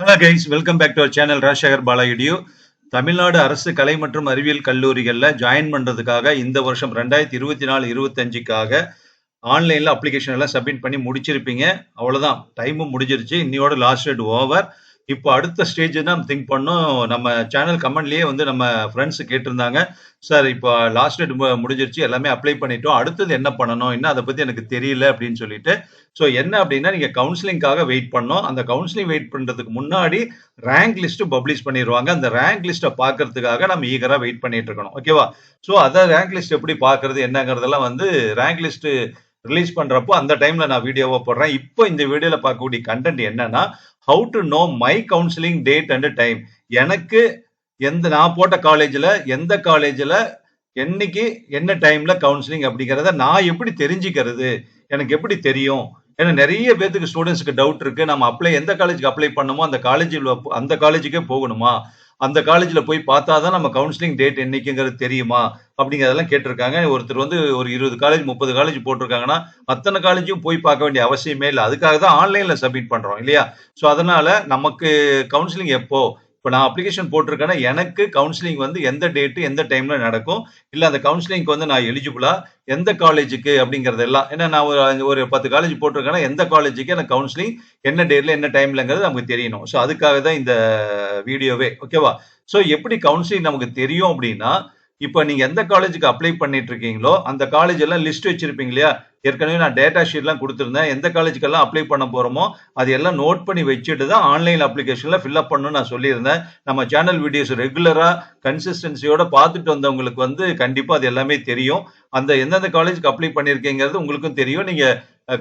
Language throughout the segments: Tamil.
Hello guys welcome back to our channel Rajasekar பாலாயுடியோ Tamil Nadu அரசு கலை மற்றும் அறிவியல் கல்லூரிகளில் ஜாயின் பண்ணுறதுக்காக இந்த வருஷம் ரெண்டாயிரத்தி இருபத்தி நாலு இருபத்தஞ்சுக்காக ஆன்லைனில் அப்ளிகேஷன் எல்லாம் சப்மிட் பண்ணி முடிச்சிருப்பீங்க. அவ்வளோதான் டைமும் முடிஞ்சிருச்சு. இன்னையோட லாஸ்ட் டேட் ஓவர் இப்போ அடுத்த ஸ்டேஜ் தான் திங்க் பண்ணோம்? நம்ம சேனல் கமெண்ட்லேயே வந்து நம்ம ஃப்ரெண்ட்ஸ் கேட்டிருந்தாங்க. சார் இப்போ லாஸ்ட் டேட் முடிஞ்சிருச்சு எல்லாமே அப்ளை பண்ணிட்டோம். அடுத்தது என்ன பண்ணணும்? என்ன அதை பற்றி எனக்கு தெரியல அப்படின்னு சொல்லிட்டு. ஸோ என்ன அப்படின்னா நீங்கள் கவுன்சிலிங்காக வெயிட் பண்ணோம். அந்த கவுன்சிலிங் வெயிட் பண்ணுறதுக்கு முன்னாடி ரேங்க் லிஸ்ட் பப்ளிஷ் பண்ணிடுவாங்க அந்த ரேங்க் லிஸ்ட்டை பார்க்கறதுக்காக நம்ம ஈகராக வெயிட் பண்ணிட்டு இருக்கணும். ஓகேவா ஸோ அதை ரேங்க் லிஸ்ட் எப்படி பார்க்கறது என்னங்கிறதெல்லாம் வந்து ரேங்க் லிஸ்ட் ரிலீஸ் பண்றப்போ அந்த டைம்ல நான் வீடியோவை போடுறேன். இப்போ இந்த வீடியோல பார்க்கக்கூடிய கண்டென்ட் என்னன்னா how to know my counselling date and time எனக்கு எந்த நான் போட்ட காலேஜில் எந்த காலேஜில் என்னைக்கு என்ன டைம்ல கவுன்சிலிங் அப்படிங்கிறத நான் எப்படி தெரிஞ்சுக்கிறது? எனக்கு எப்படி தெரியும்? ஏன்னா நிறைய பேத்துக்கு ஸ்டூடெண்ட்ஸ்க்கு டவுட் இருக்கு. நம்ம அப்ளை எந்த காலேஜுக்கு அப்ளை பண்ணுமோ அந்த காலேஜில் அந்த காலேஜுக்கே போகணுமா? அந்த காலேஜில் போய் பார்த்தா தான் நம்ம கவுன்சிலிங் டேட் என்னைக்குங்கிறது தெரியுமா? அப்படிங்கிறதெல்லாம் கேட்டிருக்காங்க. ஒருத்தர் வந்து ஒரு இருபது காலேஜ் முப்பது காலேஜ் போட்டிருக்காங்கன்னா அத்தனை காலேஜும் போய் பார்க்க வேண்டிய அவசியமே இல்லை. அதுக்காக தான் ஆன்லைனில் சப்மிட் பண்ணுறோம் இல்லையா? ஸோ அதனால் நமக்கு கவுன்சிலிங் எப்போது இப்போ நான் அப்ளிகேஷன் போட்டிருக்கேன்னா எனக்கு கவுன்சிலிங் வந்து எந்த டேட்டு எந்த டைம்ல நடக்கும்? இல்லை அந்த கவுன்சிலிங்க்கு வந்து நான் எலிஜிபிளா எந்த காலேஜுக்கு அப்படிங்கிறது எல்லாம். ஏன்னா நான் ஒரு ஒரு பத்து காலேஜ் போட்டிருக்கேன்னா எந்த காலேஜுக்கு எனக்கு கவுன்சிலிங் என்ன டேட்ல என்ன டைம்லங்கிறது நமக்கு தெரியணும். ஸோ அதுக்காக தான் இந்த வீடியோவே ஓகேவா ஸோ எப்படி கவுன்சிலிங் நமக்கு தெரியும் அப்படின்னா இப்போ நீங்க எந்த காலேஜுக்கு அப்ளை பண்ணிட்டு இருக்கீங்களோ அந்த காலேஜ் எல்லாம் லிஸ்ட் வச்சிருப்பீங்க இல்லையா? ஏற்கனவே நான் டேட்டா ஷீட்லாம் கொடுத்துருந்தேன். எந்த காலேஜுக்கெல்லாம் அப்ளை பண்ண போறோமோ அது எல்லாம் நோட் பண்ணி வச்சுட்டு தான் ஆன்லைன் அப்ளிகேஷன்ல ஃபில்அப் பண்ணணும்னு நான் சொல்லியிருந்தேன். நம்ம சேனல் வீடியோஸ் ரெகுலரா கன்சிஸ்டன்சியோட பார்த்துட்டு வந்தவங்களுக்கு வந்து கண்டிப்பா அது எல்லாமே தெரியும். அந்த எந்தெந்த காலேஜுக்கு அப்ளை பண்ணியிருக்கீங்கிறது உங்களுக்கும் தெரியும். நீங்க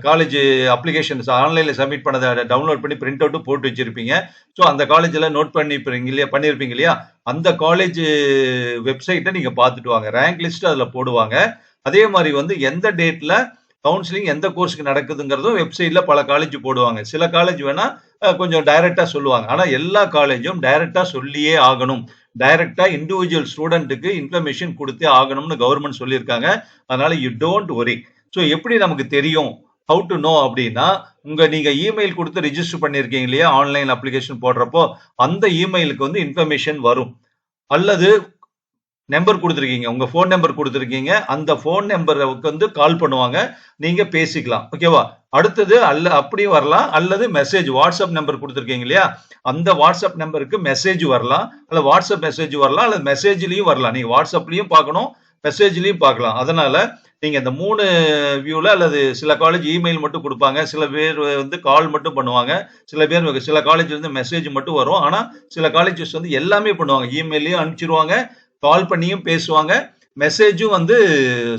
காலேஜ் அப்ளிகேஷன்ஸ் ஆன்லைனில் சப்மிட் பண்ணதை டவுன்லோட் பண்ணி பிரிண்ட் அவுட்டும் போட்டு வச்சிருப்பீங்க. ஸோ அந்த காலேஜில் நோட் பண்ணிப்பீங்க இல்லையா பண்ணியிருப்பீங்க இல்லையா? அந்த காலேஜ் வெப்சைட்டை நீங்கள் பார்த்துட்டு வாங்க. ரேங்க் லிஸ்ட் அதில் போடுவாங்க. அதே மாதிரி வந்து எந்த டேட்டில் கவுன்சிலிங் எந்த கோர்ஸுக்கு நடக்குதுங்கிறதும் வெப்சைட்டில் பல காலேஜ் போடுவாங்க. சில காலேஜ் வேணால் கொஞ்சம் டைரெக்டாக சொல்லுவாங்க. ஆனால் எல்லா காலேஜும் டைரெக்டாக சொல்லியே ஆகணும். டைரெக்டாக இண்டிவிஜுவல் ஸ்டூடெண்ட்டுக்கு இன்ஃபர்மேஷன் கொடுத்தே ஆகணும்னு கவர்மெண்ட் சொல்லியிருக்காங்க. அதனால் யூ டோன்ட் ஒரி ஸோ எப்படி நமக்கு தெரியும்? ஹவு டு நோ அப்படின்னா உங்க நீங்க இமெயில் கொடுத்து ரிஜிஸ்டர் பண்ணிருக்கீங்க இல்லையா? ஆன்லைன் அப்ளிகேஷன் போடுறப்போ அந்த இமெயிலுக்கு வந்து இன்ஃபர்மேஷன் வரும். அல்லது நம்பர் கொடுத்துருக்கீங்க உங்க ஃபோன் நம்பர் கொடுத்துருக்கீங்க அந்த ஃபோன் நம்பருக்கு வந்து கால் பண்ணுவாங்க. நீங்க பேசிக்கலாம். ஓகேவா அடுத்தது அல்ல அப்படியும் வரலாம். அல்லது மெசேஜ் வாட்ஸ்அப் நம்பர் கொடுத்துருக்கீங்க இல்லையா? அந்த வாட்ஸ்அப் நம்பருக்கு மெசேஜ் வரலாம். அல்ல வாட்ஸ்அப் மெசேஜ் வரலாம். அல்லது மெசேஜ்லயும் வரலாம். நீங்க வாட்ஸ்அப்லயும் பார்க்கணும் மெசேஜ்லயும் பார்க்கலாம். அதனால நீங்கள் இந்த மூணு வியூவில் அல்லது சில காலேஜ் இமெயில் மட்டும் கொடுப்பாங்க. சில பேர் வந்து கால் மட்டும் பண்ணுவாங்க. சில பேர் சில காலேஜ் வந்து மெசேஜ் மட்டும் வரும். ஆனால் சில காலேஜஸ் வந்து எல்லாமே பண்ணுவாங்க. இமெயிலையும் அனுப்பிச்சிருவாங்க. கால் பண்ணியும் பேசுவாங்க. மெசேஜும் வந்து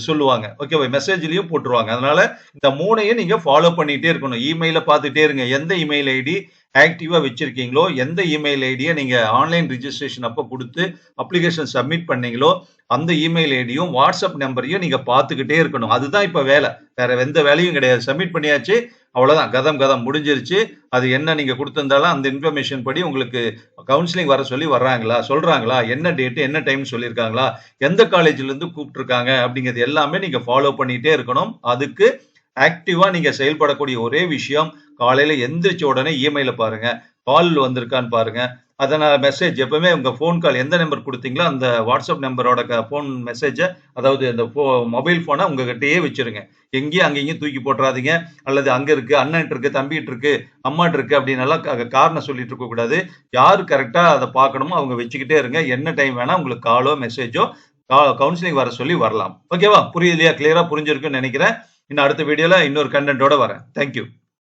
சொல்லுவாங்க. ஓகேவா மெசேஜ்லயும் போட்டுருவாங்க. அதனால இந்த மூணையும் நீங்க ஃபாலோ பண்ணிட்டே இருக்கணும். இமெயில பார்த்துட்டே இருங்க. எந்த இமெயில் ஐடி ஆக்டிவாக வச்சுருக்கீங்களோ எந்த இமெயில் ஐடியை நீங்கள் ஆன்லைன் ரிஜிஸ்ட்ரேஷன் அப்போ கொடுத்து அப்ளிகேஷன் சப்மிட் பண்ணீங்களோ அந்த இமெயில் ஐடியும் வாட்ஸ்அப் நம்பரையும் நீங்கள் பார்த்துக்கிட்டே இருக்கணும். அதுதான் இப்போ வேலை. வேற எந்த வேலையும் கிடையாது. சப்மிட் பண்ணியாச்சு அவ்வளோதான் கதம் கதம் முடிஞ்சிருச்சு. அது என்ன நீங்கள் கொடுத்துருந்தாலும் அந்த இன்ஃபர்மேஷன் படி உங்களுக்கு கவுன்சிலிங் வர சொல்லி வர்றாங்களா சொல்கிறாங்களா என்ன டேட்டு என்ன டைம் சொல்லியிருக்காங்களா எந்த காலேஜ்லேருந்து கூப்பிட்ருக்காங்க அப்படிங்கிறது எல்லாமே நீங்கள் ஃபாலோ பண்ணிகிட்டே இருக்கணும். அதுக்கு ஆக்டிவா நீங்க செயல்படக்கூடிய ஒரே விஷயம் காலையில எந்திரிச்ச உடனே இமெயில பாருங்க. கால் வந்திருக்கான்னு பாருங்க. அதனால மெசேஜ் எப்பவுமே உங்க ஃபோன் கால் எந்த நம்பர் கொடுத்தீங்களோ அந்த வாட்ஸ்அப் நம்பரோட ஃபோன் மெசேஜை அதாவது அந்த மொபைல் போனை உங்ககிட்டயே வச்சிருங்க. எங்கேயும் அங்கேயும் தூக்கி போட்டுறாதீங்க. அல்லது அங்க இருக்கு அண்ணன் இருக்கு தம்பிட்டு இருக்கு அம்மாட்டு இருக்கு அப்படின்னு காரணம் சொல்லிட்டு இருக்க கூடாது. கரெக்டாக கரெக்டா அதை பார்க்கணுமோ அவங்க வச்சுக்கிட்டே இருங்க. என்ன டைம் வேணா உங்களுக்கு காலோ மெசேஜோ கவுன்சிலிங் வர சொல்லி வரலாம். ஓகேவா புரியுது இல்லையா? கிளியரா புரிஞ்சிருக்குன்னு நினைக்கிறேன். இன்னும் அடுத்த வீடியோல இன்னொரு கண்டென்ட்டோட வரேன். தேங்க்யூ